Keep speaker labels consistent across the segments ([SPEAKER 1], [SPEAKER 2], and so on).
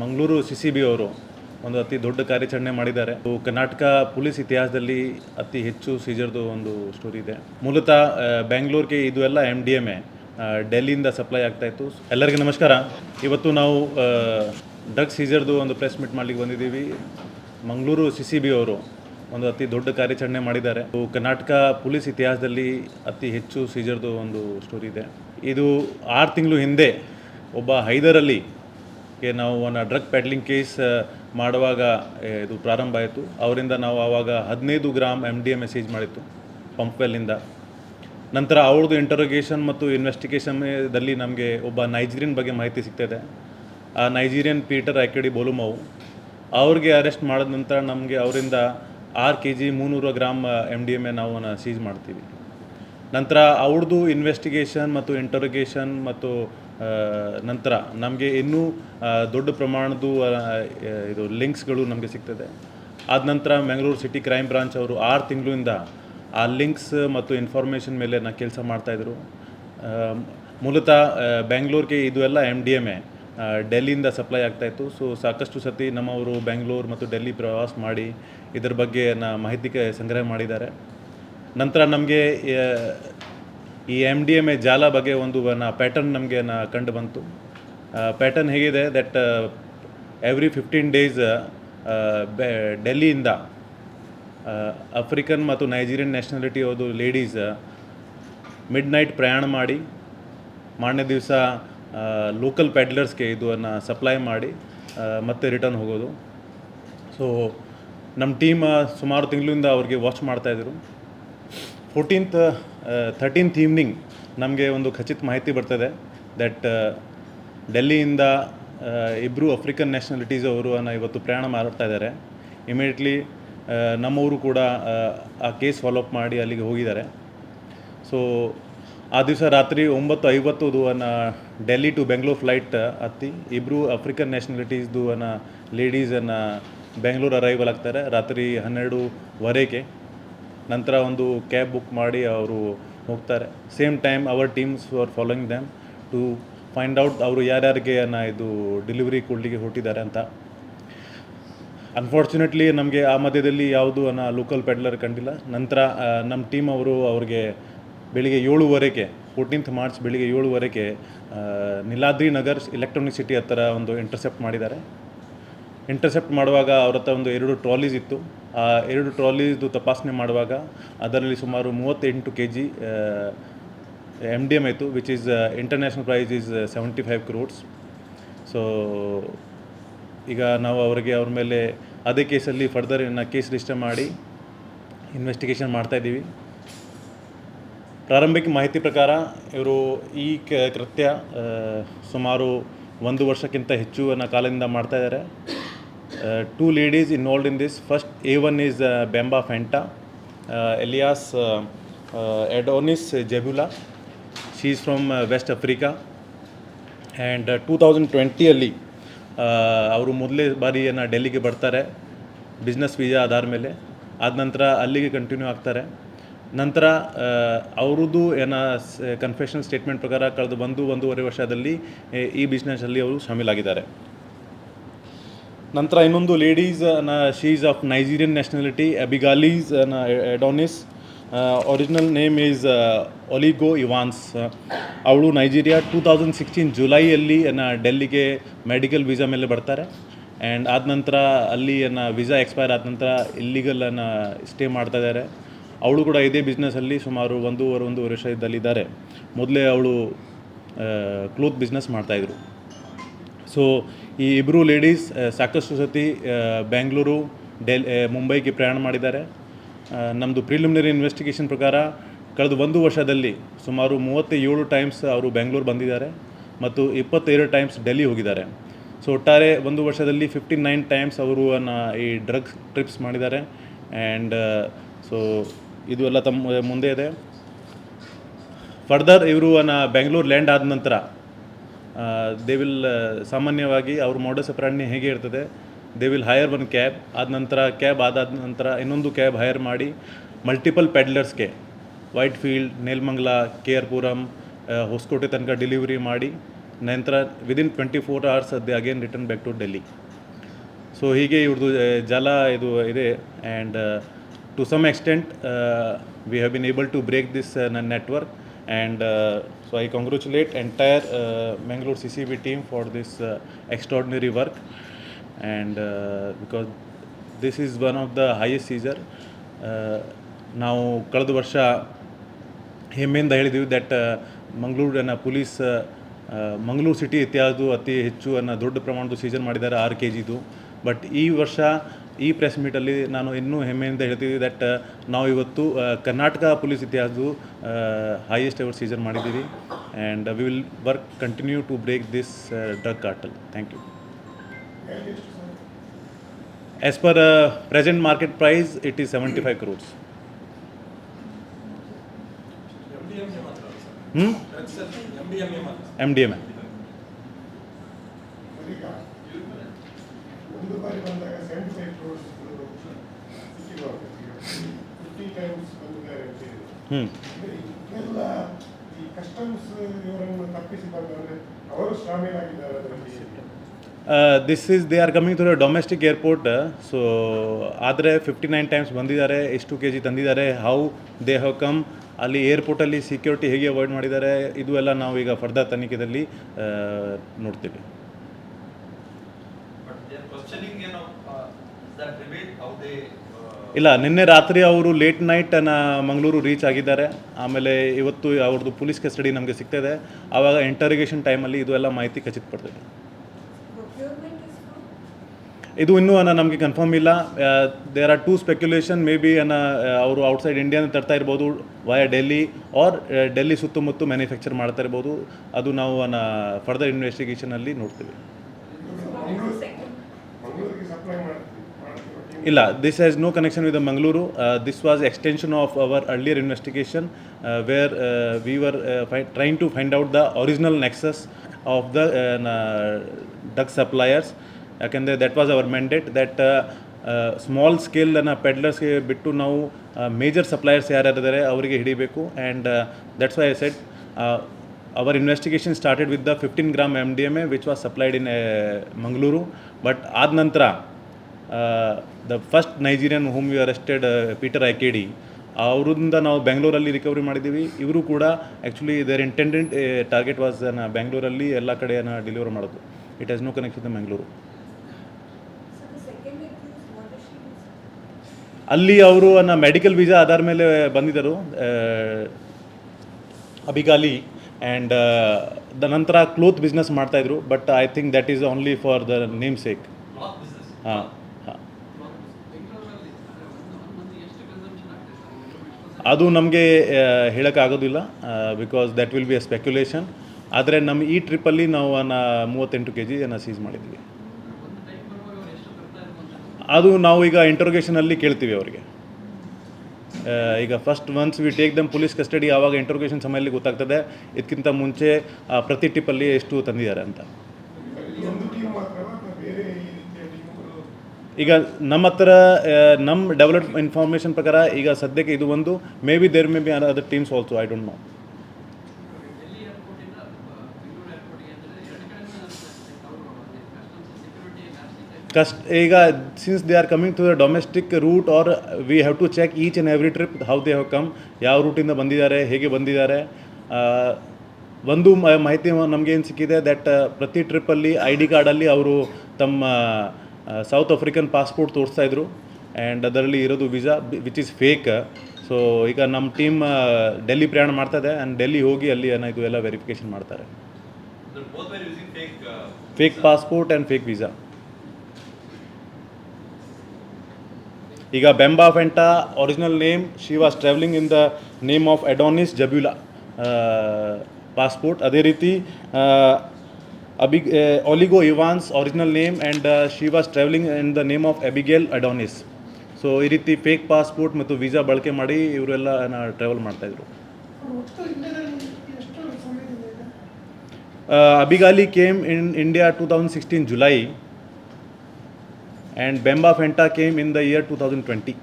[SPEAKER 1] Mangaluru C C B ಅವರು ಒಂದು ಅತಿ ದೊಡ್ಡ ಕಾರ್ಯಾಚರಣೆ ಮಾಡಿದ್ದಾರೆ. ಕರ್ನಾಟಕ ಪೊಲೀಸ್ ಇತಿಹಾಸದಲ್ಲಿ ಅತಿ ಹೆಚ್ಚು ಸೀಜರ್ದು ಒಂದು ಸ್ಟೋರಿ ಇದೆ. ಮೂಲತಃ ಬ್ಯಾಂಗ್ಳೂರ್ಗೆ ಬೆಂಗಳೂರಿಗೆ ಇದು ಎಲ್ಲ ಎಂ ಡಿ ಎಂ ಎ ಡೆಲ್ಲಿಯಿಂದ ಸಪ್ಲೈ ಆಗ್ತಾ ಇತ್ತು. ಎಲ್ಲರಿಗೂ ನಮಸ್ಕಾರ. ಇವತ್ತು ನಾವು ಡ್ರಗ್ ಸೀಜರ್ದು ಒಂದು ಪ್ರೆಸ್ ಮೀಟ್ ಮಾಡಲಿಕ್ಕೆ ಬಂದಿದ್ದೀವಿ. ಮಂಗಳೂರು ಸಿ ಸಿ ಬಿ ಅವರು ಒಂದು ಅತಿ ದೊಡ್ಡ ಕಾರ್ಯಾಚರಣೆ ಮಾಡಿದ್ದಾರೆ. ಕರ್ನಾಟಕ ಪೊಲೀಸ್ ಇತಿಹಾಸದಲ್ಲಿ ಅತಿ ಹೆಚ್ಚು ಸೀಜರ್ದು ಒಂದು ಸ್ಟೋರಿ ಇದೆ. ಇದು ಆರು ತಿಂಗಳು ಹಿಂದೆ ಒಬ್ಬ ಹೈದರಲ್ಲಿ ನಾವು ಒಂದು ಡ್ರಗ್ ಪ್ಯಾಡ್ಲಿಂಗ್ ಕೇಸ್ ಮಾಡುವಾಗ ಇದು ಪ್ರಾರಂಭ ಆಯಿತು. ಅವರಿಂದ ನಾವು ಆವಾಗ ಹದಿನೈದು gram M D M message ಮಾಡಿತ್ತು ಪಂಪ್ವೆಲ್ಲಿಂದ ನಂತರ ಅವ್ರದ್ದು ಇಂಟರೋಗೇಷನ್ ಮತ್ತು ಇನ್ವೆಸ್ಟಿಗೇಷನ್ದಲ್ಲಿ ನಮಗೆ ಒಬ್ಬ ನೈಜೀರಿಯನ್ ಬಗ್ಗೆ ಮಾಹಿತಿ ಸಿಗ್ತದೆ ಆ ನೈಜೀರಿಯನ್ ಪೀಟರ್ ಆ್ಯಕ್ಯಡಿ ಬೋಲುಮವು ಅವ್ರಿಗೆ ಅರೆಸ್ಟ್ ಮಾಡಿದ ನಂತರ ನಮಗೆ ಅವರಿಂದ ಆರು ಕೆ ಜಿ ಮುನ್ನೂರು gram M D M A ನಾವು ಸೀಜ್ ಮಾಡ್ತೀವಿ. ನಂತರ ಅವ್ರದ್ದು ಇನ್ವೆಸ್ಟಿಗೇಷನ್ ಮತ್ತು ಇಂಟರೋಗೇಷನ್ ಮತ್ತು ನಂತರ ನಮಗೆ ಇನ್ನೂ ದೊಡ್ಡ ಪ್ರಮಾಣದ್ದು ಇದು ಲಿಂಕ್ಸ್ಗಳು ನಮಗೆ ಸಿಗ್ತದೆ. ಆದ ನಂತರ ಮ್ಯಾಂಗ್ಳೂರು ಸಿಟಿ ಕ್ರೈಮ್ ಬ್ರಾಂಚ್ ಅವರು ಆರು ತಿಂಗಳಿಂದ ಆ ಲಿಂಕ್ಸ್ ಮತ್ತು ಇನ್ಫಾರ್ಮೇಷನ್ ಮೇಲೆ ನಾ ಕೆಲಸ ಮಾಡ್ತಾಯಿದ್ರು ಮೂಲತಃ ಬೆಂಗಳೂರಿಗೆ ಇದು ಎಲ್ಲ ಎಂ ಡಿ ಎಂ ಎ ಡೆಲ್ಲಿಯಿಂದ ಸಪ್ಲೈ ಆಗ್ತಾಯಿತ್ತು ಸೊ ಸಾಕಷ್ಟು ಸತಿ ನಮ್ಮವರು ಬೆಂಗಳೂರು ಮತ್ತು ಡೆಲ್ಲಿ ಪ್ರವಾಸ ಮಾಡಿ ಇದರ ಬಗ್ಗೆ ನಾ ಮಾಹಿತಿ ಸಂಗ್ರಹ ಮಾಡಿದ್ದಾರೆ. ನಂತರ ನಮಗೆ ಈ ಎಂ ಡಿ ಎಂ ಎ ಜಾಲ ಬಗ್ಗೆ ಒಂದು ಪ್ಯಾಟರ್ನ್ ನಮಗೆ ಕಂಡು ಬಂತು. ಪ್ಯಾಟರ್ನ್ ಹೇಗಿದೆ ದಟ್ ಎವ್ರಿ ಫಿಫ್ಟೀನ್ ಡೇಸ್ ಡೆಲ್ಲಿಯಿಂದ ಆಫ್ರಿಕನ್ ಮತ್ತು ನೈಜೀರಿಯನ್ ನ್ಯಾಷನಾಲಿಟಿ ಅವರು ಲೇಡೀಸ್ ಮಿಡ್ ನೈಟ್ ಪ್ರಯಾಣ ಮಾಡಿ, ಮಾರನೇ ದಿವಸ ಲೋಕಲ್ ಪ್ಯಾಡ್ಲರ್ಸ್ಗೆ ಇದನ್ನು ಸಪ್ಲೈ ಮಾಡಿ ಮತ್ತೆ ರಿಟರ್ನ್ ಹೋಗೋದು. ಸೊ ನಮ್ಮ ಟೀಮ್ ಸುಮಾರು ತಿಂಗಳಿಂದ ಅವ್ರಿಗೆ ವಾಚ್ ಮಾಡ್ತಾಯಿದ್ರು ಫೋರ್ಟೀನ್ತ್ ಥರ್ಟೀನ್ತ್ ಈವ್ನಿಂಗ್ ನಮಗೆ ಒಂದು ಖಚಿತ ಮಾಹಿತಿ ಬರ್ತದೆ ದಟ್ ಡೆಲ್ಲಿಯಿಂದ ಇಬ್ಬರು ಅಫ್ರಿಕನ್ ನ್ಯಾಷನಾಲಿಟೀಸ್ ಅವರು ಅನ್ನ ಇವತ್ತು ಪ್ರಯಾಣ ಮಾಡ್ತಾ ಇದ್ದಾರೆ. ಇಮಿಡಿಯೇಟ್ಲಿ ನಮ್ಮವರು ಕೂಡ ಆ, ಆ ಕೇಸ್ ಫಾಲೋಅಪ್ ಮಾಡಿ ಅಲ್ಲಿಗೆ ಹೋಗಿದ್ದಾರೆ. ಸೊ ಆ ದಿವಸ ರಾತ್ರಿ ಒಂಬತ್ತು ಐವತ್ತುದು ಅನ್ನ ಡೆಲ್ಲಿ ಟು ಬೆಂಗಳೂರು ಫ್ಲೈಟ್ ಹತ್ತಿ. ಇಬ್ಬರು ಅಫ್ರಿಕನ್ ನ್ಯಾಷನಾಲಿಟೀಸ್ದು ಅನ್ನ ಲೇಡೀಸನ್ನು ಬೆಂಗಳೂರು ಅರೈವಲ್ ಆಗ್ತಾರೆ ರಾತ್ರಿ ಹನ್ನೆರಡುವರೆಗೆ. ನಂತರ ಒಂದು ಕ್ಯಾಬ್ ಬುಕ್ ಮಾಡಿ ಅವರು ಹೋಗ್ತಾರೆ. Same time our teams are following them to find out ಅವರು ಯಾರ್ಯಾರಿಗೆ ನಾ ಇದು ಡೆಲಿವರಿ ಕೊಡಲಿಕ್ಕೆ ಹೊರಟಿದ್ದಾರೆ ಅಂತ. ಅನ್ಫಾರ್ಚುನೇಟ್ಲಿ ನಮಗೆ ಆ ಮಧ್ಯದಲ್ಲಿ ಯಾವುದು ಅನ್ನ ಲೋಕಲ್ ಪೆಡ್ಲರ್ ಕಂಡಿಲ್ಲ. ನಂತರ ನಮ್ಮ ಟೀಮ್ ಅವರು ಅವ್ರಿಗೆ ಬೆಳಿಗ್ಗೆ ಏಳುವರೆಗೆ ಫೋರ್ಟೀನ್ತ್ ಮಾರ್ಚ್ ಬೆಳಿಗ್ಗೆ ಏಳುವರೆಗೆ ನಿಲಾದ್ರಿ ನಗರ್ ಎಲೆಕ್ಟ್ರಾನಿಕ್ ಸಿಟಿ ಹತ್ತಿರ ಒಂದು ಇಂಟರ್ಸೆಪ್ಟ್ ಮಾಡಿದ್ದಾರೆ. ಇಂಟರ್ಸೆಪ್ಟ್ ಮಾಡುವಾಗ ಅವ್ರ ಹತ್ರ ಒಂದು ಎರಡು ಟ್ರಾಲೀಸ್ ಇತ್ತು. ಆ ಎರಡು ಟ್ರಾಲೀಸ್ದು ತಪಾಸಣೆ ಮಾಡುವಾಗ ಅದರಲ್ಲಿ ಸುಮಾರು ಮೂವತ್ತೆಂಟು K G M D M ಆಯಿತು which is international price is seventy five crores so ಈಗ ನಾವು ಅವರಿಗೆ ಅವ್ರ ಮೇಲೆ ಅದೇ ಕೇಸಲ್ಲಿ ಫರ್ದರ್ ಇನ್ನು ಕೇಸ್ ರಿಜಿಸ್ಟರ್ ಮಾಡಿ ಇನ್ವೆಸ್ಟಿಗೇಷನ್ ಮಾಡ್ತಾಯಿದ್ದೀವಿ ಪ್ರಾರಂಭಿಕ ಮಾಹಿತಿ ಪ್ರಕಾರ ಇವರು ಈ ಕೃತ್ಯ ಸುಮಾರು ಒಂದು ವರ್ಷಕ್ಕಿಂತ ಹೆಚ್ಚು ಕಾಲದಿಂದ ಮಾಡ್ತಾ two ladies involved in this first a one is Bemba Fenta Elias Edonis Jebula from is from West Africa and two thousand ಟ್ವೆಂಟಿಯಲ್ಲಿ ಅವರು ಮೊದಲೇ ಬಾರಿಯನ್ನು ಡೆಲ್ಲಿಗೆ ಬರ್ತಾರೆ. ಬಿಸ್ನೆಸ್ ವೀಸಾ ಆಧಾರ ಮೇಲೆ. ಆದ ನಂತರ ಅಲ್ಲಿಗೆ ಕಂಟಿನ್ಯೂ ಆಗ್ತಾರೆ. ನಂತರ ಅವರದು ಏನ ಕನ್ಫೆಷನ್ ಸ್ಟೇಟ್ಮೆಂಟ್ ಪ್ರಕಾರ ಕಳೆದು ಒಂದು ಒಂದೂವರೆ ವರ್ಷದಲ್ಲಿ, ಈ ಬಿಸ್ನೆಸ್ಸಲ್ಲಿ ಅವರು ಶಾಮೀಲಾಗಿದ್ದಾರೆ ನಂತರ ಇನ್ನೊಂದು ladies she's of Nigerian nationality ಅಬಿಗಾಲೀಸ್ ಎಡೋನಿಸ್ original name is ಒಲಿಗೋ Evans ಅವಳು ನೈಜೀರಿಯಾ ಟೂ ತೌಸಂಡ್ ಸಿಕ್ಸ್ಟೀನ್ ಜುಲೈಯಲ್ಲಿ ಡೆಲ್ಲಿಗೆ ಮೆಡಿಕಲ್ ವೀಸಾ ಮೇಲೆ ಬರ್ತಾರೆ. ಆ್ಯಂಡ್ ಆದ ನಂತರ ಅಲ್ಲಿ ವೀಸಾ ಎಕ್ಸ್ಪೈರ್ ಆದ ನಂತರ ಇಲ್ಲಿಗಲ್ ಅನ್ನ ಸ್ಟೇ ಮಾಡ್ತಾ ಇದ್ದಾರೆ. ಅವಳು ಕೂಡ ಇದೇ ಬಿಸ್ನೆಸ್ಸಲ್ಲಿ ಸುಮಾರು ಒಂದೂವರೆ ಒಂದು ವರ್ಷ ಮೊದಲೇ ಅವಳು ಕ್ಲೋತ್ ಬಿಸ್ನೆಸ್ ಮಾಡ್ತಾಯಿದ್ರು ಸೊ ಈ ಇಬ್ಬರು ಲೇಡೀಸ್ ಸಾಕಷ್ಟು ಸತಿ ಬ್ಯಾಂಗ್ಳೂರು ಡೆಲ್ ಮುಂಬೈಗೆ ಪ್ರಯಾಣ ಮಾಡಿದ್ದಾರೆ. ನಮ್ಮದು ಪ್ರಿಲಿಮಿನರಿ ಇನ್ವೆಸ್ಟಿಗೇಷನ್ ಪ್ರಕಾರ ಕಳೆದ ಒಂದು ವರ್ಷದಲ್ಲಿ ಸುಮಾರು ಮೂವತ್ತೇಳು ಟೈಮ್ಸ್ ಅವರು ಬೆಂಗಳೂರು ಬಂದಿದ್ದಾರೆ ಮತ್ತು ಇಪ್ಪತ್ತೇಳು ಟೈಮ್ಸ್ ಡೆಲ್ಲಿ ಹೋಗಿದ್ದಾರೆ. ಸೊ ಒಟ್ಟಾರೆ ಒಂದು ವರ್ಷದಲ್ಲಿ ಫಿಫ್ಟಿ ನೈನ್ ಟೈಮ್ಸ್ ಅವರು ಈ ಡ್ರಗ್ಸ್ ಟ್ರಿಪ್ಸ್ ಮಾಡಿದ್ದಾರೆ. ಆ್ಯಂಡ್ ಸೊ ಇದು ಎಲ್ಲ ತಮ್ಮ ಮುಂದೆ ಇದೆ. ಫರ್ದರ್ ಇವರು ಬೆಂಗಳೂರು ಲ್ಯಾಂಡ್ ಆದ ನಂತರ ದೇ ವಿಲ್ ಸಾಮಾನ್ಯವಾಗಿ ಅವ್ರ ಮಾಡಸ್ ಪ್ರಾಣಿ ಹೇಗೆ ಇರ್ತದೆ? They will hire one cab ಆದ ನಂತರ ಕ್ಯಾಬ್ ಆದಾದ ನಂತರ ಇನ್ನೊಂದು ಕ್ಯಾಬ್ ಹೈಯರ್ ಮಾಡಿ ಮಲ್ಟಿಪಲ್ ಪ್ಯಾಡ್ಲರ್ಸ್ಗೆ white field Nelamangala K R Puram Hosakote ತನಕ ಡೆಲಿವರಿ ಮಾಡಿ, ನಂತರ ವಿದಿನ್ ಟ್ವೆಂಟಿ ಫೋರ್ ಅವರ್ಸ್ ಅದೇ again return back to Delhi so ಹೀಗೆ ಇವ್ರದ್ದು ಜಲ ಇದು ಇದೆ and to some extent we have been able to break this ನನ್ನ network and so I congratulate entire Mangalore C C B team for this extraordinary work and because this is one of the highest seizure ನಾವು ಕಳೆದ ವರ್ಷ ಹೆಮ್ಮೆಯಿಂದ ಹೇಳಿದ್ದೀವಿ that ಮಂಗಳೂರಿನ police Mangaluru city ಇತಿಹಾಸದು ಅತಿ ಹೆಚ್ಚು ಅನ್ನೋ ದೊಡ್ಡ ಪ್ರಮಾಣದ ಸೀಸನ್ ಮಾಡಿದ್ದಾರೆ ಆರು ಕೆ ಜಿದು ಬಟ್ ಈ ವರ್ಷ ಈ ಪ್ರೆಸ್ ಮೀಟಲ್ಲಿ ನಾನು ಇನ್ನೂ ಹೆಮ್ಮೆಯಿಂದ ಹೇಳ್ತೀವಿ ದಟ್ ನಾವು ಇವತ್ತು ಆ, ಕರ್ನಾಟಕ ಪೊಲೀಸ್ ಇತಿಹಾಸದು ಹೈಯೆಸ್ಟ್ ಎವರ್ ಸೀಸನ್ ಮಾಡಿದ್ದೀವಿ. And we will work continue to break this drug cartel thank you as per present market price it is seventy five crores hmm M D M
[SPEAKER 2] ಈಗ ಒಂದು ಬಾರಿ ಬಂದಾಗ seventy five crores ಸಿಕ್ಕಿರುವಾಗ fifty times ಬಂದಿದ್ದಾರೆ ಅಂತ ಹೇಳಿದ್ರು
[SPEAKER 1] ಹ್ಞೂ
[SPEAKER 2] ಅಂದ್ರೆ ಇದೆಲ್ಲ ಈ ಕಸ್ಟಮ್ಸ್ ಇವರನ್ನು ತಪ್ಪಿಸಿ ಬಂದವರೆ ಅವರು ಶಾಮೀಲಾಗಿದ್ದಾರೆ ಅದರಲ್ಲಿ.
[SPEAKER 1] This is they are coming to the domestic airport so ಆದರೆ ಫಿಫ್ಟಿ ನೈನ್ ಟೈಮ್ಸ್ ಬಂದಿದ್ದಾರೆ ಎಷ್ಟು ಕೆ ಜಿ ತಂದಿದ್ದಾರೆ ಹೌ ದೇ ಹವ್ ಕಮ್ ಅಲ್ಲಿ ಏರ್ಪೋರ್ಟಲ್ಲಿ ಸೆಕ್ಯೂರಿಟಿ ಹೇಗೆ ಅವಾಯ್ಡ್ ಮಾಡಿದ್ದಾರೆ ಇದು ಎಲ್ಲ ನಾವು ಈಗ ಫರ್ದರ್ ತನಿಖೆಯಲ್ಲಿ ನೋಡ್ತೀವಿ.
[SPEAKER 3] But
[SPEAKER 1] ಇಲ್ಲ, ನಿನ್ನೆ ರಾತ್ರಿ ಅವರು ಲೇಟ್ ನೈಟ್ ಮಂಗಳೂರು ರೀಚ್ ಆಗಿದ್ದಾರೆ. ಆಮೇಲೆ ಇವತ್ತು ಅವ್ರದ್ದು ಪೊಲೀಸ್ ಕಸ್ಟಡಿ ನಮಗೆ ಸಿಗ್ತದೆ. ಆವಾಗ ಇಂಟರಿಗೇಷನ್ ಟೈಮಲ್ಲಿ ಇದು ಎಲ್ಲ ಮಾಹಿತಿ ಖಚಿತಪಡ್ತದೆ ಇದು ಇನ್ನೂ ಅನ್ನ ನಮಗೆ ಕನ್ಫರ್ಮ್ ಇಲ್ಲ. There are two speculation maybe ಅನ್ನ ಅವರು ಔಟ್ಸೈಡ್ ಇಂಡಿಯಾನ ತರ್ತಾ ಇರ್ಬೋದು ವಯ ಡೆಲ್ಲಿ ಆರ್ ಡೆಲ್ಲಿ ಸುತ್ತಮುತ್ತ ಮ್ಯಾನುಫ್ಯಾಕ್ಚರ್ ಮಾಡ್ತಾ ಇರ್ಬೋದು. ಅದು ನಾವು ಅನ್ನ ಫರ್ದರ್ ಇನ್ವೆಸ್ಟಿಗೇಷನಲ್ಲಿ ನೋಡ್ತೀವಿ. ಇಲ್ಲ this has no connection with Mangaluru this was extension of our earlier investigation where we were trying to find out the original nexus of the drug suppliers ಯಾಕೆಂದರೆ that was our mandate that small ಸ್ಕೇಲನ್ನು ಪೆಡ್ಲರ್ಸ್ಗೆ ಬಿಟ್ಟು ನಾವು major suppliers ಯಾರ್ಯಾರಿದ್ದಾರೆ ಅವರಿಗೆ ಹಿಡಿಬೇಕು. And that's why I set our investigation started with the fifteen gram M D M A which was supplied in Mangaluru but ಆದ ನಂತರ the first Nigerian home you arrested Peter Ikedi ಅವರಿಂದ ನಾವು ಬೆಂಗಳೂರಲ್ಲಿ recovery ಮಾಡಿದ್ದೀವಿ ಇವರು ಕೂಡ actually there intended target was ಬೆಂಗಳೂರಲ್ಲಿ ಎಲ್ಲ ಕಡೆಯನ್ನು ಡೆಲಿವರ್ ಮಾಡೋದು it has no connection Bengaluru
[SPEAKER 4] she? doing?
[SPEAKER 1] ಅಲ್ಲಿ ಅವರು ನನ್ನ ಮೆಡಿಕಲ್ ವೀಸಾ ಆಧಾರ ಮೇಲೆ ಬಂದಿದ್ದರು ಅಬಿಗಾಲಿ ಆ್ಯಂಡ್ ದ ನಂತರ ಕ್ಲೋತ್ ಬಿಸ್ನೆಸ್ ಮಾಡ್ತಾಯಿದ್ರು but I think that is only for the name sake ಹಾಂ ಹಾಂ ಅದು ನಮಗೆ ಹೇಳೋಕ್ಕಾಗೋದಿಲ್ಲ because that will be a speculation ಆದರೆ ನಮ್ಮ ಈ ಟ್ರಿಪ್ಪಲ್ಲಿ ನಾವು ಅನ್ನ ಮೂವತ್ತೆಂಟು ಕೆ ಜಿಯನ್ನು ಸೀಸ್ ಮಾಡಿದ್ವಿ. ಅದು ನಾವು ಈಗ ಇಂಟ್ರೋಗೇಷನಲ್ಲಿ ಕೇಳ್ತೀವಿ ಅವರಿಗೆ. ಈಗ first once we take them police custody ಆವಾಗ ಇಂಟ್ರೋಗೇಷನ್ ಸಮಯದಲ್ಲಿ ಗೊತ್ತಾಗ್ತದೆ ಇದಕ್ಕಿಂತ ಮುಂಚೆ ಪ್ರತಿ ಟ್ರಿಪ್ಪಲ್ಲಿ ಎಷ್ಟು ತಂದಿದ್ದಾರೆ ಅಂತ
[SPEAKER 2] ಇದು ಒಂದು ಟೀಮ್ ಮಾತ್ರವಾ ಅಥವಾ ಬೇರೆ ಈ ರೀತಿಯ ಟೀಮ್ಗಳು
[SPEAKER 1] ಈಗ ನಮ್ಮ ಹತ್ರ ನಮ್ಮ ಡೆವಲಪ್ ಇನ್ಫಾರ್ಮೇಷನ್ ಪ್ರಕಾರ ಈಗ ಸದ್ಯಕ್ಕೆ ಇದು ಒಂದು maybe there maybe other teams also I don't know ಕಸ್ಟ್ ಈಗ since they are coming to the domestic route or we have to check each and every trip how they have come ಯಾವ ರೂಟಿಂದ ಬಂದಿದ್ದಾರೆ, ಹೇಗೆ ಬಂದಿದ್ದಾರೆ ಒಂದು ಮಾಹಿತಿ ನಮಗೆ ಏನು ಸಿಕ್ಕಿದೆ ದಟ್ ಪ್ರತಿ ಟ್ರಿಪ್ಪಲ್ಲಿ ಐ ಡಿ ಕಾರ್ಡಲ್ಲಿ ಅವರು ತಮ್ಮ ಸೌತ್ ಆಫ್ರಿಕನ್ ಪಾಸ್ಪೋರ್ಟ್ ತೋರಿಸ್ತಾ ಇದ್ರು. ಆ್ಯಂಡ್ ಅದರಲ್ಲಿ ಇರೋದು visa which is fake so ಈಗ ನಮ್ಮ ಟೀಮ್ ಡೆಲ್ಲಿ ಪ್ರಯಾಣ ಮಾಡ್ತಾ ಇದೆ. ಆ್ಯಂಡ್ ಡೆಲ್ಲಿ ಹೋಗಿ ಅಲ್ಲಿ ಏನೋ ಇದು ಎಲ್ಲ ವೆರಿಫಿಕೇಷನ್ ಮಾಡ್ತಾರೆ. Fake passport and fake visa ಈಗ Bemba Fenta original name she was travelling in the name of Adonis Jabula passport ಅದೇ ರೀತಿ Abi Oligo Evans original name and she was travelling in the name of Abigail Adonis so ಈ ರೀತಿ fake passport ಮತ್ತು visa ಬಳಕೆ ಮಾಡಿ ಇವರೆಲ್ಲ travel ಮಾಡ್ತಾಯಿದ್ರು Abigail came in India two thousand sixteen July and Bemba Fenta came in the year two thousand twenty
[SPEAKER 4] and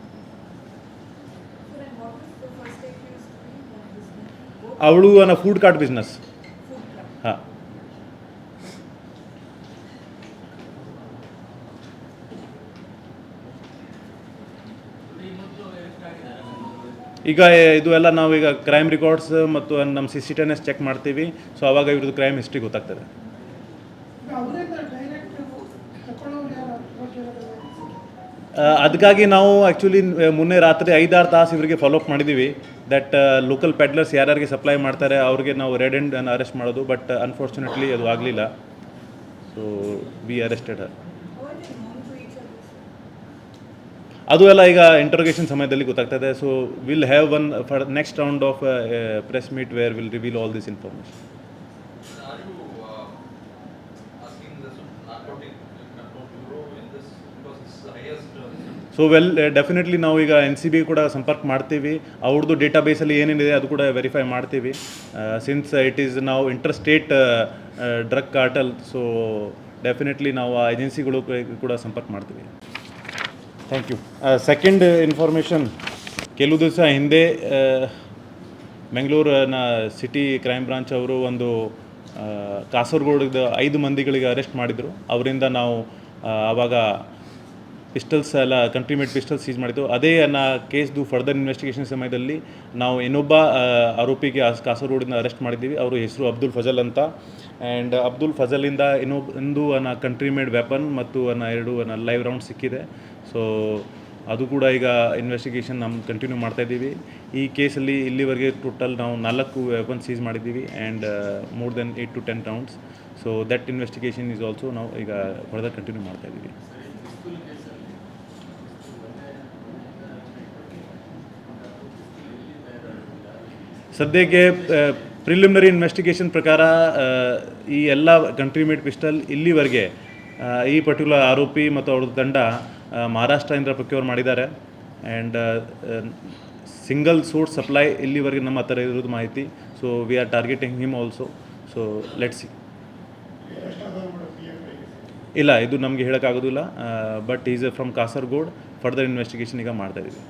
[SPEAKER 4] the
[SPEAKER 1] ಅವಳು ನನ್ನ food cart business ಹಾಂ. ಈಗ ಇದು ಎಲ್ಲ ನಾವು ಈಗ ಕ್ರೈಮ್ ರೆಕಾರ್ಡ್ಸ್ ಮತ್ತು ನಮ್ಮ C C ten S check ಮಾಡ್ತೀವಿ. ಸೊ ಅವಾಗ ಇವ್ರದ್ದು ಕ್ರೈಮ್ ಹಿಸ್ಟ್ರಿ ಗೊತ್ತಾಗ್ತದೆ. ಅದಕ್ಕಾಗಿ ನಾವು ಆ್ಯಕ್ಚುಲಿ ಮೊನ್ನೆ ರಾತ್ರಿ ಐದಾರು ತಾಸು ಇವರಿಗೆ ಫಾಲೋಅಪ್ ಮಾಡಿದ್ದೀವಿ ದಟ್ ಲೋಕಲ್ ಪೆಡ್ಲರ್ಸ್ ಯಾರ್ಯಾರಿಗೆ ಸಪ್ಲೈ ಮಾಡ್ತಾರೆ ಅವ್ರಿಗೆ ನಾವು ರೆಡ್ ಆ್ಯಂಡ್ ಅರೆಸ್ಟ್ ಮಾಡೋದು. ಬಟ್ ಅನ್ಫಾರ್ಚುನೇಟ್ಲಿ ಅದು ಆಗಲಿಲ್ಲ. ಸೊ ಬಿ ಅರೆಸ್ಟೆಡ್ ಅದು ಎಲ್ಲ ಈಗ ಇಂಟರ್ಗೇಷನ್ ಸಮಯದಲ್ಲಿ ಗೊತ್ತಾಗ್ತದೆ. So will have one for next round of press meet where will reveal all this information so well definitely ನಾವು ಈಗ ಎನ್ ಸಿ ಬಿ ಕೂಡ ಸಂಪರ್ಕ ಮಾಡ್ತೀವಿ. ಅವ್ರದ್ದು ಡೇಟಾ ಬೇಸಲ್ಲಿ ಏನೇನಿದೆ ಅದು ಕೂಡ ವೆರಿಫೈ ಮಾಡ್ತೀವಿ. ಸಿನ್ಸ್ ಇಟ್ ಈಸ್ ನಾವು interstate drug cartel so definitely ನಾವು ಆ ಏಜೆನ್ಸಿಗಳು ಕೂಡ ಸಂಪರ್ಕ ಮಾಡ್ತೀವಿ. ಥ್ಯಾಂಕ್ ಯು ಸೆಕೆಂಡ್ ಇನ್ಫಾರ್ಮೇಷನ್ ಕೆಲವು ದಿವಸ ಹಿಂದೆ ಬೆಂಗಳೂರಿನ ಸಿಟಿ ಕ್ರೈಮ್ ಬ್ರಾಂಚ್ ಅವರು ಒಂದು ಕಾಸರಗೋಡದ ಐದು ಮಂದಿಗಳಿಗೆ ಅರೆಸ್ಟ್ ಮಾಡಿದರು. ಅವರಿಂದ ನಾವು ಆವಾಗ ಪಿಸ್ಟಲ್ಸ್ ಎಲ್ಲ ಕಂಟ್ರಿಮೇಟ್ ಪಿಸ್ಟಲ್ಸ್ ಸೀಸ್ ಮಾಡಿದ್ದು. ಅದೇ ನನ್ನ ಕೇಸ್ದು ಫರ್ದರ್ ಇನ್ವೆಸ್ಟಿಗೇಷನ್ ಸಮಯದಲ್ಲಿ ನಾವು ಇನ್ನೊಬ್ಬ ಆರೋಪಿಗೆ ಕಾಸರಗೋಡಿಂದ ಅರೆಸ್ಟ್ ಮಾಡಿದ್ದೀವಿ. ಅವರು ಹೆಸರು ಅಬ್ದುಲ್ ಫಜಲ್ ಅಂತ. ಆ್ಯಂಡ್ ಅಬ್ದುಲ್ ಫಜಲಿಂದ ಇನ್ನೊಬ್ಬ ಇಂದು ಅನ್ನ ಕಂಟ್ರಿಮೇಡ್ ವೆಪನ್ ಮತ್ತು ಅನ್ನ ಎರಡು ಅನ್ನ ಲೈವ್ ರೌಂಡ್ ಸಿಕ್ಕಿದೆ. ಸೊ ಅದು ಕೂಡ ಈಗ ಇನ್ವೆಸ್ಟಿಗೇಷನ್ ನಮ್ಮ ಕಂಟಿನ್ಯೂ ಮಾಡ್ತಾ ಇದ್ದೀವಿ. ಈ ಕೇಸಲ್ಲಿ ಇಲ್ಲಿವರೆಗೆ ಟೋಟಲ್ ನಾವು ನಾಲ್ಕು ವೆಪನ್ ಸೀಸ್ ಮಾಡಿದ್ದೀವಿ and more than eight to ten rounds so that investigation is also ನಾವು ಈಗ ಫರ್ದರ್ ಕಂಟಿನ್ಯೂ ಮಾಡ್ತಾ ಇದ್ದೀವಿ. ಸದ್ಯಕ್ಕೆ ಪ್ರಿಲಿಮಿನರಿ ಇನ್ವೆಸ್ಟಿಗೇಷನ್ ಪ್ರಕಾರ ಈ ಎಲ್ಲ ಕಂಟ್ರಿ ಮೇಡ್ ಪಿಸ್ಟಲ್ ಇಲ್ಲಿವರೆಗೆ ಈ ಪರ್ಟಿಕ್ಯುಲರ್ ಆರೋಪಿ ಮತ್ತು ಅವ್ರದ್ದು ತಂಡ ಮಹಾರಾಷ್ಟ್ರದಿಂದ ಪ್ರೊಕ್ಯೂರ್ ಮಾಡಿದ್ದಾರೆ. ಆ್ಯಂಡ್ ಸಿಂಗಲ್ ಸೋರ್ಸ್ ಸಪ್ಲೈ ಇಲ್ಲಿವರೆಗೆ ನಮ್ಮ ಹತ್ರ ಇರೋದು ಮಾಹಿತಿ. So we are targeting him also so let see ಇಲ್ಲ, ಇದು ನಮಗೆ ಹೇಳೋಕ್ಕಾಗೋದಿಲ್ಲ. But is from Kasaragod further investigation ಈಗ ಮಾಡ್ತಾ ಇದ್ದೀವಿ.